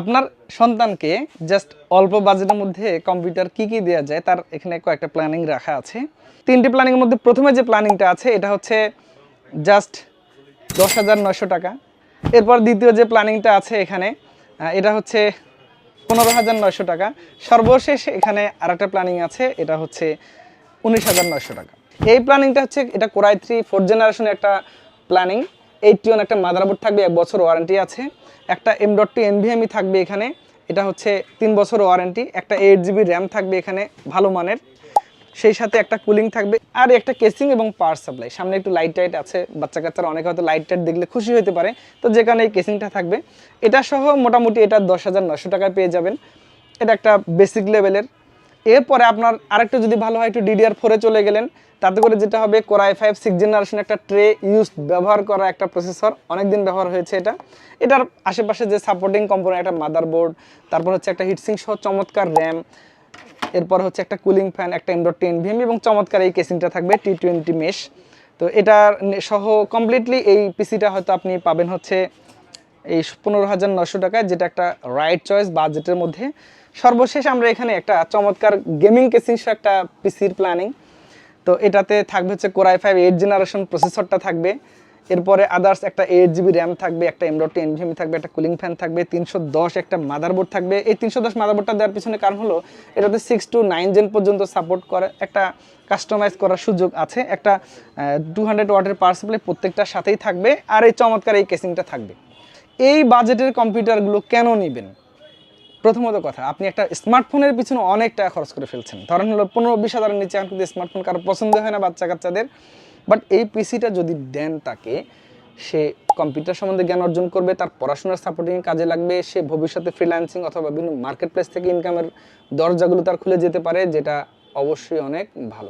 আপনার সন্তানকে জাস্ট অল্প বাজেটের মধ্যে কম্পিউটার কি কি দেওয়া যায়, তার এখানে কয়েকটা প্ল্যানিং রাখা আছে। তিনটি প্ল্যানিংয়ের মধ্যে প্রথমে যে প্ল্যানিংটা আছে, এটা হচ্ছে জাস্ট দশ হাজার নয়শো টাকা। এরপর দ্বিতীয় যে প্ল্যানিংটা আছে এখানে এটা হচ্ছে পনেরো হাজার নয়শো টাকা। সর্বশেষ এখানে আরেকটা প্ল্যানিং আছে, এটা হচ্ছে উনিশ হাজার নয়শো টাকা। এই প্ল্যানিংটা হচ্ছে, এটা কোরাই থ্রি ফোর্থ জেনারেশনের একটা প্ল্যানিং এইটটি ওয়ান একটা মাদারবোর্ড থাকবে, এক বছর ওয়ারেন্টি আছে। একটা এম ডট টু এনভিএমই থাকবে এখানে। এটা হচ্ছে তিন বছর ওয়ারেন্টি একটা এইট জিবি র্যাম থাকবে এখানে, ভালো মানের। সেই সাথে একটা কুলিং থাকবে। আর একটা কেসিং এবং পাওয়ার সাপ্লাই সামনে একটু লাইট টাইট আছে। বাচ্চা কাচ্চারা অনেকে হয়তো লাইট টাইট দেখলে খুশি হতে পারে। তো যেখানে এই কেসিংটা থাকবে। এটা সহ মোটামুটি এটা দশ হাজার নশো টাকায় পেয়ে যাবেন। এটা একটা বেসিক লেভেলের এরপরে আপনার আরেকটু যদি ভালো হয়, একটু ডিডিআর ফোরে চলে গেলেন, তাতে করে যেটা হবে core i five six generation একটা ট্রে ইউজ ব্যবহার করা একটা প্রসেসর অনেকদিন ব্যবহার হয়েছে এটা। এটার আশেপাশে যে সাপোর্টিং কম্পোনেন্ট একটা মাদারবোর্ড তারপর হচ্ছে একটা হিটসিং সহ চমৎকার র্যাম এরপর হচ্ছে একটা কুলিং ফ্যান একটা ইনডোর টেন ভিএম এবং চমৎকার এই কেসিংটা থাকবে টি টোয়েন্টি মেশ তো এটার সহ কমপ্লিটলি এই পিসিটা হয়তো আপনি পাবেন হচ্ছে এই পনেরো হাজার নশো টাকায় যেটা একটা রাইট চয়েস বাজেটের মধ্যে। সর্বশেষ আমরা এখানে একটা চমৎকার গেমিং কেসিং একটা পিসির প্ল্যানিং তো এটাতে থাকবে হচ্ছে core i five eight generation প্রসেসরটা থাকবে। এরপরে আদার্স একটা এইট জিবি র্যাম থাকবে, একটা এমডট টেন ভিএমি থাকবে, একটা কুলিং ফ্যান থাকবে, তিনশো দশ একটা মাদারবোর্ড থাকবে। এই তিনশো দশ মাদারবোর্ডটা দেওয়ার পিছনে কারণ হলো, এটাতে সিক্স টু নাইন জেন পর্যন্ত সাপোর্ট করে, একটা কাস্টমাইজ করার সুযোগ আছে। একটা টু হান্ড্রেড ওয়াটের পাওয়ার সাপ্লাই প্রত্যেকটার সাথেই থাকবে, আর এই চমৎকার এই কেসিংটা থাকবে। এই বাজেটের কম্পিউটারগুলো কেন নেবেন? প্রথমত কথা, আপনি একটা স্মার্টফোনের পিছনে অনেক টাকা খরচ করে ফেলছেন। ধরেন হলো পনেরো বিশ হাজারের নিচে এখন কিন্তু স্মার্টফোন কারও পছন্দ হয় না বাচ্চা কাচ্চাদের বাট এই পিসিটা যদি দেন তাকে, সে কম্পিউটার সম্বন্ধে জ্ঞান অর্জন করবে, তার পড়াশোনার সাপোর্টিং কাজে লাগবে, সে ভবিষ্যতে ফ্রিল্যান্সিং অথবা বিভিন্ন মার্কেট প্লেস থেকে ইনকামের দরজাগুলো তার খুলে যেতে পারে, যেটা অবশ্যই অনেক ভালো।